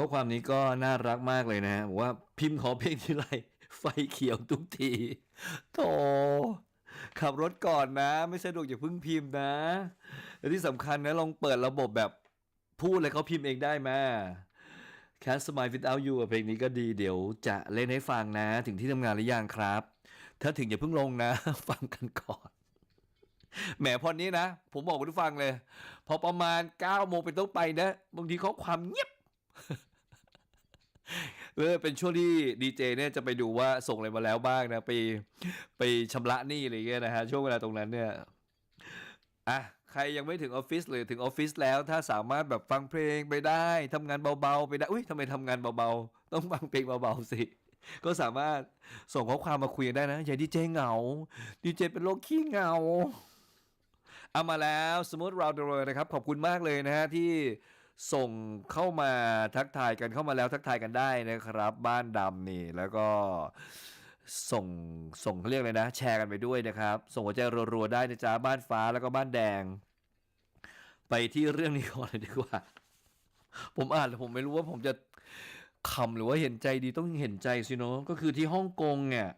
ข้อความนี้ก็น่ารักมากเลยนะฮะบอกว่าพิมพ์ขอเพลงทีไรไฟเขียวทุกทีโถขับรถก่อนนะ ไม่สะดวกอย่าเพิ่งพิมพ์นะและที่สำคัญนะลองเปิดระบบแบบพูดเลยเขาพิมพ์เองได้ไหม Can't Smile Without You อ่เพลงนี้ก็ดีเดี๋ยวจะเล่นให้ฟังนะ ถึงที่ทำงานหรือยังครับ ถ้าถึงอย่าเพิ่งลงนะ ฟังกันก่อนแหมพอนี้นะ ผมบอกคุณผู้ฟังเลย พอประมาณ9โมงเป็นต้นไปนะบางทีเขาความเงียบ เออเป็นช่วงที่ดีเจเนี่ยจะไปดูว่าส่งอะไรมาแล้วบ้างนะไปไปชำระหนี้อะไรเงี้ยนะฮะช่วงเวลาตรงนั้นเนี่ยอะใครยังไม่ถึงออฟฟิศหรือถึงออฟฟิศแล้วถ้าสามารถแบบฟังเพลงไปได้ทำงานเบาๆไปได้อุ้ยทำไมทำงานเบาๆ ต้องฟังเพลงเบาๆสิก็สามารถส่งข้อความมาคุยกันได้นะอย่าดีเจเหงาดีเจเป็นโรคขี้เหงาเอามาแล้วสมมติเราเดเลยนะครับ ขอบคุณมากเลยนะฮะที่ ส่งเข้ามาทักทายกันเข้ามาแล้วทักทายกันได้นะครับ บ้านดำนี่แล้วก็ส่งส่งเขาเรียกเลยนะ แชร์กันไปด้วยนะครับ ส่งหัวใจรัวๆได้นะจ๊ะบ้านฟ้าแล้วก็บ้านแดง ไปที่เรื่องนี้ก่อนเลยดีกว่า ผมอ่านแล้วผมไม่รู้ว่าผมจะขำหรือว่าเห็นใจดีต้องเห็นใจสิเนาะก็คือที่ฮ่องกงเนี่ย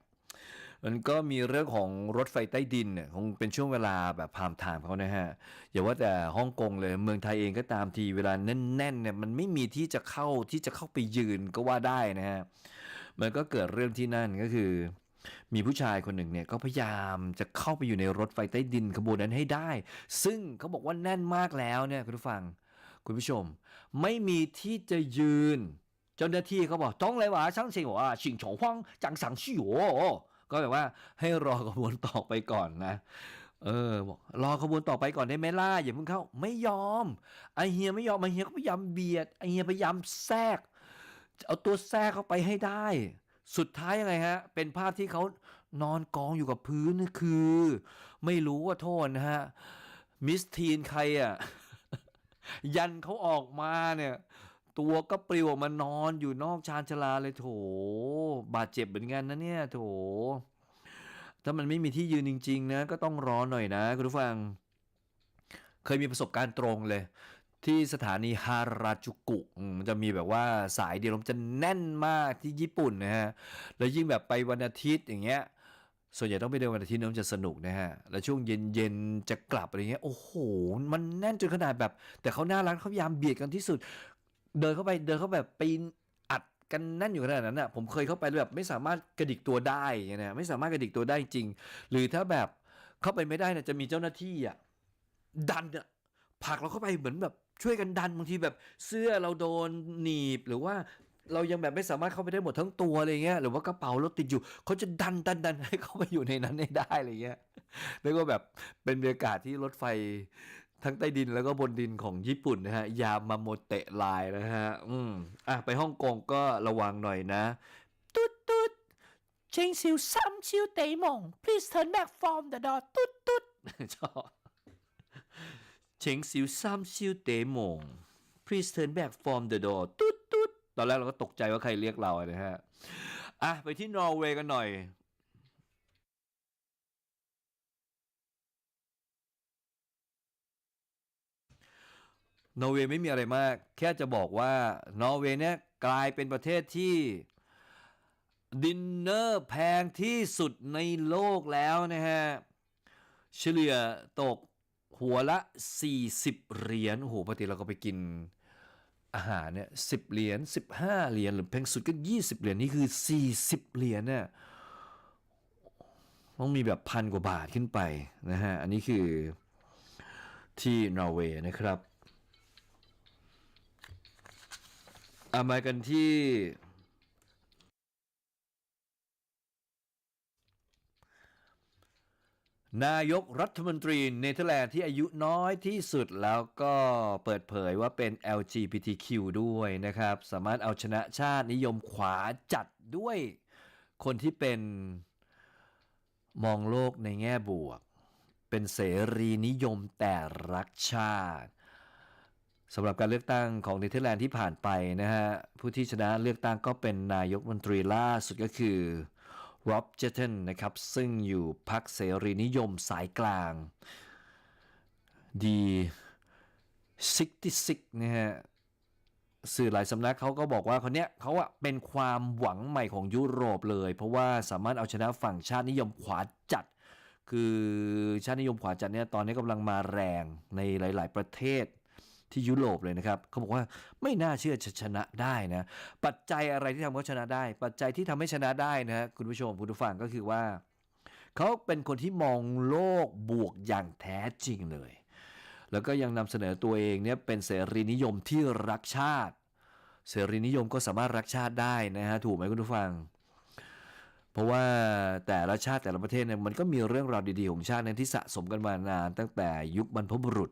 มันก็มีเรื่องของรถไฟใต้ดินเนี่ยคงเป็นช่วงเวลาแบบพามไทม์เขานะฮะ อย่าว่าแต่ฮ่องกงเลยเมืองไทยเองก็ตามทีเวลาแน่นๆเนี่ยมันไม่มีที่จะเข้าที่จะเข้าไปยืนก็ว่าได้นะฮะ มันก็เกิดเรื่องที่นั่นก็คือมีผู้ชายคนหนึ่งเนี่ยก็พยายามจะเข้าไปอยู่ในรถไฟใต้ดินขบวนนั้นให้ได้ ซึ่งเขาบอกว่าแน่นมากแล้วเนี่ยคุณผู้ฟัง คุณผู้ชม ไม่มีที่จะยืน เจ้าหน้าที่เขาบอกต้องเลยว่าช่างเสียงว่าชิงฉงฮวางจังสังชิโอ ก็แบบว่าให้รอขบวนต่อไปก่อนนะเออบอกรอขบวนต่อไปก่อนได้ไหมล่ะอย่าเพิ่งเข้า ไม่ยอมไอเฮียไม่ยอมไอเฮียก็พยายามเบียดไอเฮียพยายามแทรกเอาตัวแทรกเข้าไปให้ได้ สุดท้ายยังไงฮะ เป็นภาพที่เขานอนกองอยู่กับพื้นนี่คือ ไม่รู้ว่าโทษนะฮะมิสทีนใครอะยันเขาออกมาเนี่ย ตัวก็ปลิวออกมานอนอยู่นอกชานชาลาเลยโถ บาดเจ็บเหมือนกันนะเนี่ยโถ ถ้ามันไม่มีที่ยืนจริง ๆ นะ ก็ต้องรอหน่อยนะคุณผู้ฟัง เคยมีประสบการณ์ตรงเลย ที่สถานีฮาราจูกุมันจะมีแบบว่าสายเดียวมันจะแน่นมากที่ญี่ปุ่นนะฮะ แล้วยิ่งแบบไปวันอาทิตย์อย่างเงี้ยส่วนใหญ่ต้องไปเดินวันอาทิตย์เนอะมันจะสนุกนะฮะ แล้วช่วงเย็นๆจะกลับอะไรเงี้ย โอ้โห มันแน่นจนขนาดแบบ แต่เขาน่ารักเขาพยายามเบียดกันที่สุด เดินเข้าไปเดินเข้าแบบปีนอัดกันแน่นอยู่ขนาดนั้นอะผมเคยเข้าไปแล้วแบบไม่สามารถกระดิกตัวได้เงี้ยนะไม่สามารถกระดิกตัวได้จริง หรือถ้าแบบเข้าไปไม่ได้เนี่ยจะมีเจ้าหน้าที่อะดันอะผลักเราเข้าไปเหมือนแบบช่วยกันดันบางทีแบบเสื้อเราโดนหนีบหรือว่าเรายังแบบไม่สามารถเข้าไปได้หมดทั้งตัวอะไรเงี้ยหรือว่ากระเป๋าเราติดอยู่เขาจะดันดันดันให้เข้าไปอยู่ในนั้นให้ได้อะไรเงี้ยแล้วก็แบบเป็นบรรยากาศที่รถไฟ ทั้งใต้ดินแล้วก็บนดินของญี่ปุ่นนะฮะ ยามาโมเตะลน์นะฮะ อืม อะ ไปฮ่องกงก็ระวังหน่อยนะตุ๊ดตุ๊ดเชิงซิวซ้ำชิวเตยหมง please turn back from the door ตุ๊ดตุ๊ดชอบเชงซิวซ้ำซิวเตหมง please turn back from the door ตุ๊ดตุ๊ดตอนแรกเราก็ตกใจว่าใครเรียกเราอะนะฮะ อะ ไปที่นอร์เวย์กันหน่อย นอร์เวย์ไม่มีอะไรมาก แค่จะบอกว่านอร์เวย์เนี่ยกลายเป็นประเทศที่ดินเนอร์แพงที่สุดในโลกแล้วนะฮะ เฉลี่ยตกหัวละ 40 เหรียญ โอ้โห ปกติเราก็ไปกินอาหารเนี่ยสิเหรียญ15 เหรียญ หรือแพงสุดก็ 20 เหรียญ นี่คือ 40 เหรียญเนี่ยต้องมีแบบพันกว่าบาทขึ้นไปนะฮะ อันนี้คือที่นอร์เวย์นะครับ เอามากันที่ นายกรัฐมนตรีเนเธอร์แลนด์ที่อายุน้อยที่สุดแล้วก็เปิดเผยว่าเป็น LGBTQ ด้วยนะครับ สามารถเอาชนะชาตินิยมขวาจัดด้วยคนที่เป็นมองโลกในแง่บวก เป็นเสรีนิยมแต่รักชาติ สำหรับการเลือกตั้งของเนเธอร์แลนด์ที่ผ่านไปนะฮะผู้ที่ชนะเลือกตั้งก็เป็นนายกมนตรีล่าสุดก็คือร็อบเจเทนนะครับซึ่งอยู่พรรคเสรีนิยมสายกลางดีซิกติซิกนะฮะสื่อหลายสำนักเขาก็บอกว่าคนเนี้ยเขาอะเป็นความหวังใหม่ของยุโรปเลย เพราะว่าสามารถเอาชนะฝั่งชาตินิยมขวาจัด คือชาตินิยมขวาจัดเนี่ยตอนนี้กำลังมาแรงในหลาย ๆ ประเทศ ที่ยุโรปเลยนะครับเขาบอกว่าไม่น่าเชื่อจะชนะได้นะปัจจัยอะไรที่ทำให้ชนะได้ ปัจจัยที่ทำให้ชนะได้นะฮะคุณผู้ชมคุณผู้ฟังก็คือว่าเขาเป็นคนที่มองโลกบวกอย่างแท้จริงเลย แล้วก็ยังนำเสนอตัวเองเนี่ยเป็นเสรีนิยมที่รักชาติ เสรีนิยมก็สามารถรักชาติได้นะฮะถูกไหมคุณผู้ฟังเพราะว่าแต่ละชาติแต่ละประเทศเนี่ยมันก็มีเรื่องราวดีๆของชาตินั้นที่สะสมกันมานานตั้งแต่ยุคบรรพบุรุษ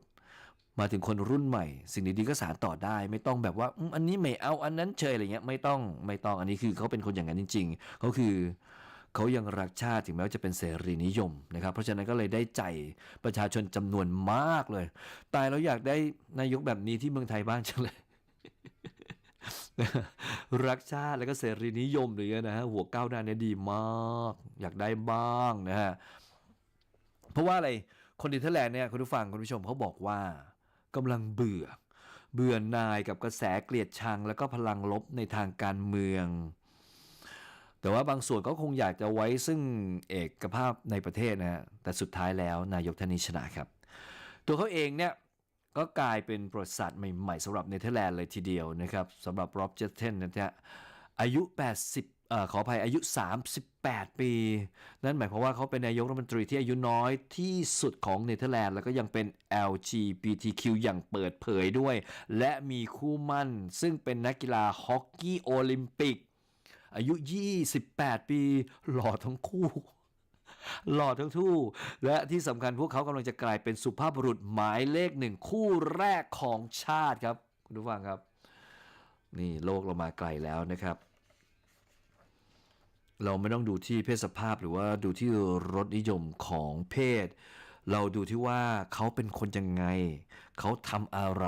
มาถึงคนรุ่นใหม่ สิ่งดีๆก็สานต่อได้ ไม่ต้องแบบว่าอันนี้ไม่เอาอันนั้นเฉยอะไรเงี้ยไม่ต้องไม่ต้องอันนี้คือเขาเป็นคนอย่างนั้นจริง ๆเขาคือเขายังรักชาติถึงแม้ว่าจะเป็นเสรีนิยมนะครับ เพราะฉะนั้นก็เลยได้ใจประชาชนจำนวนมากเลย ตายแล้วอยากได้นายกแบบนี้ที่เมืองไทยบ้างจังเลยรักชาติแล้วก็เสรีนิยมเลยนะฮะหัวก้าวหน้าเนี่ยดีมาก อยากได้บ้างนะฮะเพราะว่าอะไรคนเนเธอร์แลนด์เนี่ยคุณผู้ฟังคุณผู้ชมเขาบอกว่า กำลังเบื่อ เบื่อนายกับกระแสเกลียดชัง แล้วก็พลังลบในทางการเมือง แต่ว่าบางส่วนก็คงอยากจะไว้ซึ่งเอกภาพในประเทศนะฮะแต่สุดท้ายแล้วนายกท่านนี้ชนะครับ ตัวเขาเองเนี่ยก็กลายเป็นประวัติศาสตร์ใหม่ๆสำหรับเนเธอร์แลนด์เลยทีเดียวนะครับสำหรับโรบเจตเทนนะฮะอายุ 80 อขออภัยอายุ 38 ปี นั่นหมายความว่าเขาเป็นนายกรัฐมนตรีที่อายุน้อยที่สุดของเนเธอร์แลนด์ แล้วก็ยังเป็น LGBTQ อย่างเปิดเผยด้วย และมีคู่มั่น ซึ่งเป็นนักกีฬาฮอกกี้โอลิมปิก อายุ 28 ปี หล่อทั้งคู่หล่อทั้งคู่ และที่สำคัญพวกเขากำลังจะกลายเป็นสุภาพบุรุษหมายเลขหนึ่งคู่แรกของชาติครับ คุณผู้ฟังครับ นี่โลกเรามาไกลแล้วนะครับ เราไม่ต้องดูที่เพศสภาพหรือว่าดูที่รสนิยมของเพศ เราดูที่ว่าเขาเป็นคนยังไง เขาทำอะไร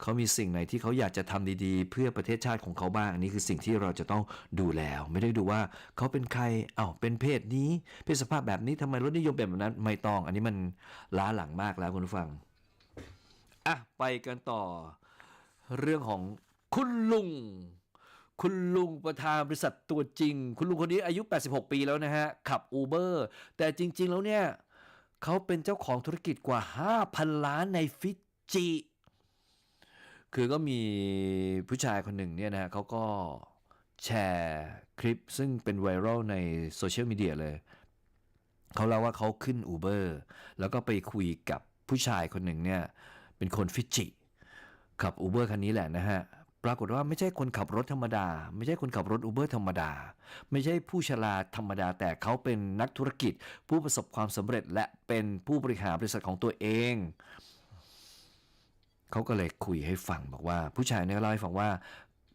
เขามีสิ่งไหนที่เขาอยากจะทำดีๆ เพื่อประเทศชาติของเขาบ้างอันนี้คือสิ่งที่เราจะต้องดูแล้ว ไม่ได้ดูว่าเขาเป็นใครเอ้าเป็นเพศนี้ เพศสภาพแบบนี้ทำไมรสนิยมแบบนั้นไม่ต้อง อันนี้มันล้าหลังมากแล้วคุณผู้ฟังอะไปกันต่อเรื่องของคุณลุง คุณลุงประธานบริษัทตัวจริง คุณลุงคนนี้อายุ 86 ปีแล้วนะฮะ ขับ Uber แต่จริง ๆ แล้วเนี่ยเขาเป็นเจ้าของธุรกิจกว่า 5,000 ล้านในฟิจิ คือก็มีผู้ชายคนหนึ่งเนี่ยนะฮะเขาก็แชร์คลิปซึ่งเป็นไวรัลในโซเชียลมีเดียเลย เขาเล่าว่าเขาขึ้น Uber แล้วก็ไปคุยกับผู้ชายคนหนึ่งเนี่ย เป็นคนฟิจิขับ Uber คันนี้แหละนะฮะ ปรากฏว่าไม่ใช่คนขับรถธรรมดา ไม่ใช่คนขับรถ Uber ธรรมดา ไม่ใช่ผู้ชราธรรมดา แต่เขาเป็นนักธุรกิจ ผู้ประสบความสำเร็จและเป็นผู้บริหารบริษัทของตัวเอง เขาก็เลยคุยให้ฟังบอกว่า ผู้ชายเนี่ยเล่าให้ฟังว่า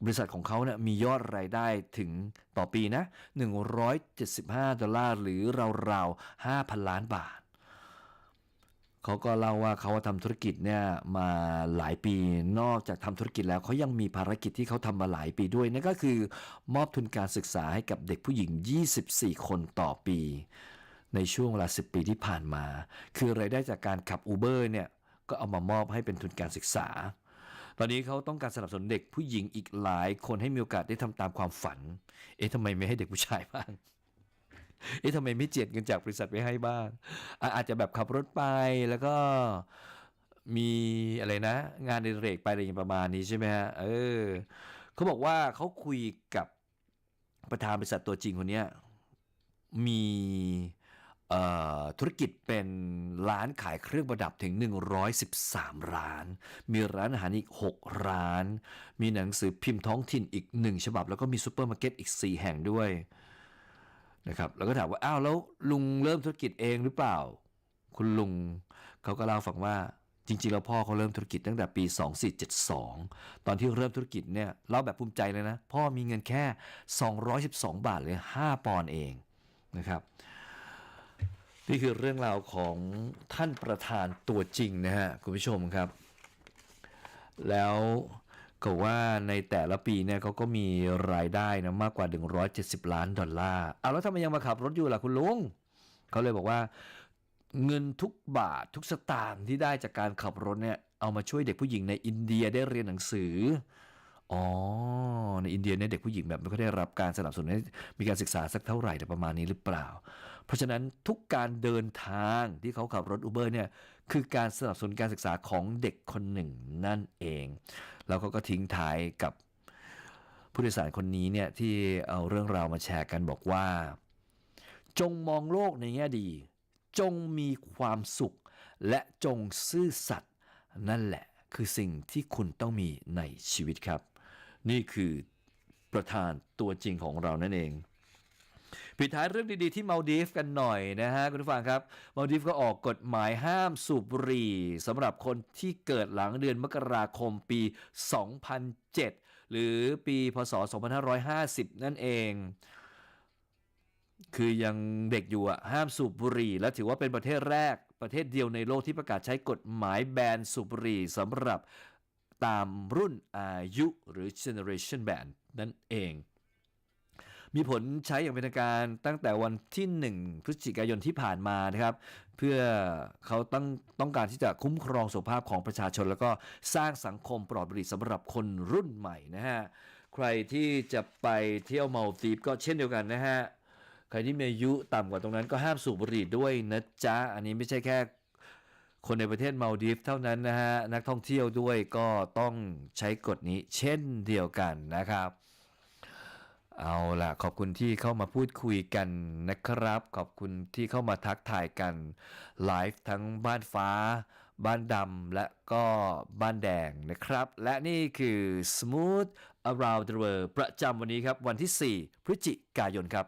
บริษัทของเขาเนี่ยมียอดรายได้ถึงต่อปีนะ 175 ดอลลาร์หรือราวๆ5,000 ล้านบาท เขาก็เล่าว่าเขาทำธุรกิจเนี่ยมาหลายปีนอกจากทำธุรกิจแล้วเขายังมีภารกิจที่เขาทำมาหลายปีด้วยนั่นก็คือมอบทุนการศึกษาให้กับเด็กผู้หญิง 24 คนต่อปี ในช่วงเวลา 10 ปีที่ผ่านมา คือรายได้จากการขับ Uber เนี่ยก็เอามามอบให้เป็นทุนการศึกษา ตอนนี้เขาต้องการสนับสนุนเด็กผู้หญิงอีกหลายคนให้มีโอกาสได้ทำตามความฝัน เอ๊ะทำไมไม่ให้เด็กผู้ชายบ้าง เอ๊ะทำไมไม่เจียดเงินจากบริษัทไว้ให้บ้างอาจจะแบบขับรถไปแล้วก็มีอะไรนะ งานในเรกไปอะไรอย่างประมาณนี้ใช่ไหมฮะเออเขาบอกว่าเขาคุยกับประธานบริษัทตัวจริงคนนี้มีธุรกิจเป็นร้านขายเครื่องประดับถึง 113 ร้าน มีร้านอาหารอีก 6 ร้าน มีหนังสือพิมพ์ท้องถิ่นอีก 1 ฉบับ แล้วก็มีซูเปอร์มาร์เก็ตอีก 4 แห่งด้วย นะครับแล้วก็ถามว่าอ้าวแล้วลุงเริ่มธุรกิจเองหรือเปล่า คุณลุงเขาก็เล่าฝังว่าจริงๆแล้วพ่อเขาเริ่มธุรกิจตั้งแต่ปี 2472 ตอนที่เริ่มธุรกิจเนี่ยเล่าแบบภูมิใจเลยนะ พ่อมีเงินแค่ 212 บาทเลย5ปอนด์เองนะครับ นี่คือเรื่องราวของท่านประธานตัวจริงนะฮะคุณผู้ชมครับ แล้ว ก็ว่าในแต่ละปีเนี่ยเขาก็มีรายได้นะมากกว่า 170 ล้านดอลลาร์เอาแล้วทำไมยังมาขับรถอยู่ล่ะคุณลุงเขาเลยบอกว่าเงินทุกบาททุกสตางค์ที่ได้จากการขับรถเนี่ยเอามาช่วยเด็กผู้หญิงในอินเดียได้เรียนหนังสือ อ๋อ ในอินเดียเนี่ยเด็กผู้หญิงแบบไม่ค่อยได้รับการสนับสนุนให้มีการศึกษาสักเท่าไหร่แต่ประมาณนี้หรือเปล่า เพราะฉะนั้นทุกการเดินทางที่เขาขับรถอูเบอร์เนี่ยคือการสนับสนุนการศึกษาของเด็กคนหนึ่งนั่นเอง แล้วเขาก็ทิ้งท้ายกับผู้โดยสารคนนี้เนี่ยที่เอาเรื่องราวมาแชร์กันบอกว่า จงมองโลกในแง่ดี จงมีความสุข และจงซื่อสัตย์นั่นแหละคือสิ่งที่คุณต้องมีในชีวิตครับ นี่คือ ประธานตัวจริงของเรานั่นเองปิดท้ายเรื่องดีๆที่มาดีฟกันหน่อยนะฮะคุณผู้ฟังครับมาดีฟก็ออกกฎหมายห้ามสูบบุหรี่สำหรับคนที่เกิดหลังเดือนมกราคมปี 2007 หรือปีพศ 2550 นั่นเอง คือยังเด็กอยู่อะห้ามสูบบุหรี่ และถือว่าเป็นประเทศแรกประเทศเดียวในโลกที่ประกาศใช้กฎหมายแบนสูบบุหรี่สำหรับ ตามรุ่นอายุหรือ generation band นั่นเอง มีผลใช้อย่างเป็นทางการตั้งแต่วันที่ 1 พฤศจิกายนที่ผ่านมานะครับ เพื่อเขาต้องต้องการที่จะคุ้มครองสุขภาพของประชาชน แล้วก็สร้างสังคมปลอดบุหรี่สำหรับคนรุ่นใหม่นะฮะ ใครที่จะไปเที่ยวมาลดีฟก็เช่นเดียวกันนะฮะใครที่มีอายุต่ำกว่าตรงนั้นก็ห้ามสูบบุหรี่ด้วยนะจ๊ะ อันนี้ไม่ใช่แค่ คนในประเทศมาลดีฟเท่านั้นนะฮะนักท่องเที่ยวด้วยก็ต้องใช้กฎนี้เช่นเดียวกันนะครับ เอาล่ะ ขอบคุณที่เข้ามาพูดคุยกันนะครับ ขอบคุณที่เข้ามาทักทายกันไลฟ์ทั้งบ้านฟ้า บ้านดำและก็บ้านแดงนะครับ และนี่คือ Smooth Around the World ประจำวันนี้ครับ วันที่ 4 พฤศจิกายนครับ